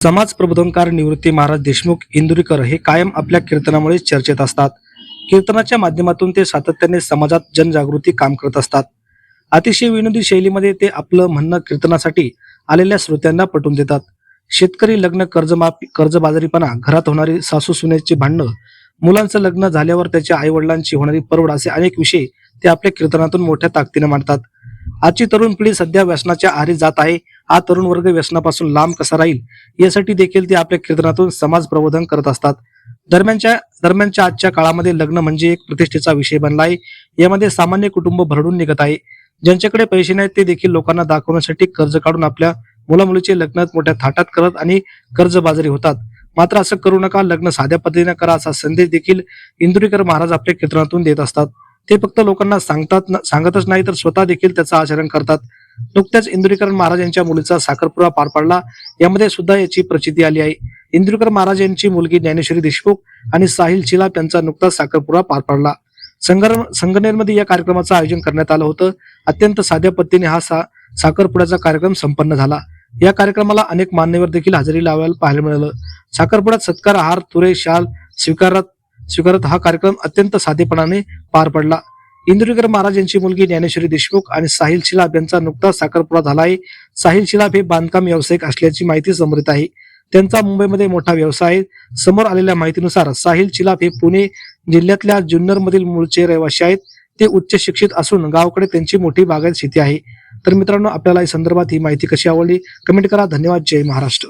समाज प्रबोधनकार निवृत्ती महाराज देशमुख इंदुरीकर हे कायम आपल्या कीर्तनामुळे चर्चेत असतात. कीर्तनाच्या माध्यमातून ते सातत्याने समाजात जनजागृती काम करत असतात. अतिशय विनोदी शैलीमध्ये ते आपलं म्हणणं कीर्तनासाठी आलेल्या श्रोत्यांना पटवून देतात. शेतकरी लग्न कर्जमाफी कर्जबाजारीपणा घरात होणारी सासू सुनेची भांडणं मुलांचं लग्न झाल्यावर त्याच्या आई वडिलांची होणारी परवड असे अनेक विषय ते आपल्या कीर्तनातून मोठ्या ताकदीने मांडतात. आजची तरुण पिढी सध्या व्यसनाच्या आहारी जात आहे. हा तरुण वर्ग व्यसनापासून लांब कसा राहील? यासाठी देखील ते आपल्या कीर्तनातून समाज प्रबोधन करत असतात. दरम्यानच्या दरम्यानच्या आजच्या काळामध्ये लग्न म्हणजे एक प्रतिष्ठेचा विषय बनला आहे. यामध्ये सामान्य कुटुंब भरडून निघत आहे. ज्यांच्याकडे पैसे नाहीत ते देखील लोकांना दाखवण्यासाठी कर्ज काढून आपल्या मुलामुलीचे लग्न मोठ्या थाटात करत आणि कर्जबाजारी होतात. मात्र असं करू नका लग्न साध्या पद्धतीने करा असा संदेश देखील इंदुरीकर महाराज आपल्या कीर्तनातून देत असतात. ते फक्त लोकांना सांगतात सांगतच नाही तर स्वतः देखील त्याचं आचरण करतात. नुकत्याच इंदुरीकर महाराज यांच्या मुलीचा साखरपुडा पार पडला. यामध्ये सुद्धा याची प्रचिती आली आहे. इंदुरीकर महाराज यांची मुलगी ज्ञानेश्वरी देशमुख आणि साहिल चिलाप यांचा नुकताच साखरपुडा पार पडला. संगर संगनेरमध्ये या कार्यक्रमाचं आयोजन करण्यात आलं होतं. अत्यंत साध्या पद्धतीने हा सा साखरपुड्याचा कार्यक्रम संपन्न झाला. या कार्यक्रमाला अनेक मान्यवर देखील हजेरी लावायला पाहायला मिळालं. साखरपुड्यात सत्कार आहार तुरे शाल स्वीकारात स्वीकारत हा कार्यक्रम अत्यंत साधेपणाने पार पडला. इंदुरीकर महाराज यांची मुलगी ज्ञानेश्वरी देशमुख आणि साहिल शिलाप यांचा नुकताच साखरपुडा झाला आहे साहिल शिलाप हे बांधकाम व्यावसायिक असल्याची माहिती समोर आहे. त्यांचा मुंबईमध्ये मोठा व्यवसाय आहे. समोर आलेल्या माहितीनुसार साहिल चिलाप हे पुणे जिल्ह्यातल्या जुन्नर मधील मूळचे रहिवासी आहेत. ते उच्च शिक्षित असून गावाकडे त्यांची मोठी बागायत शेती आहे. तर मित्रांनो आपल्याला या संदर्भात ही माहिती कशी आवडली? कमेंट करा. धन्यवाद. जय महाराष्ट्र.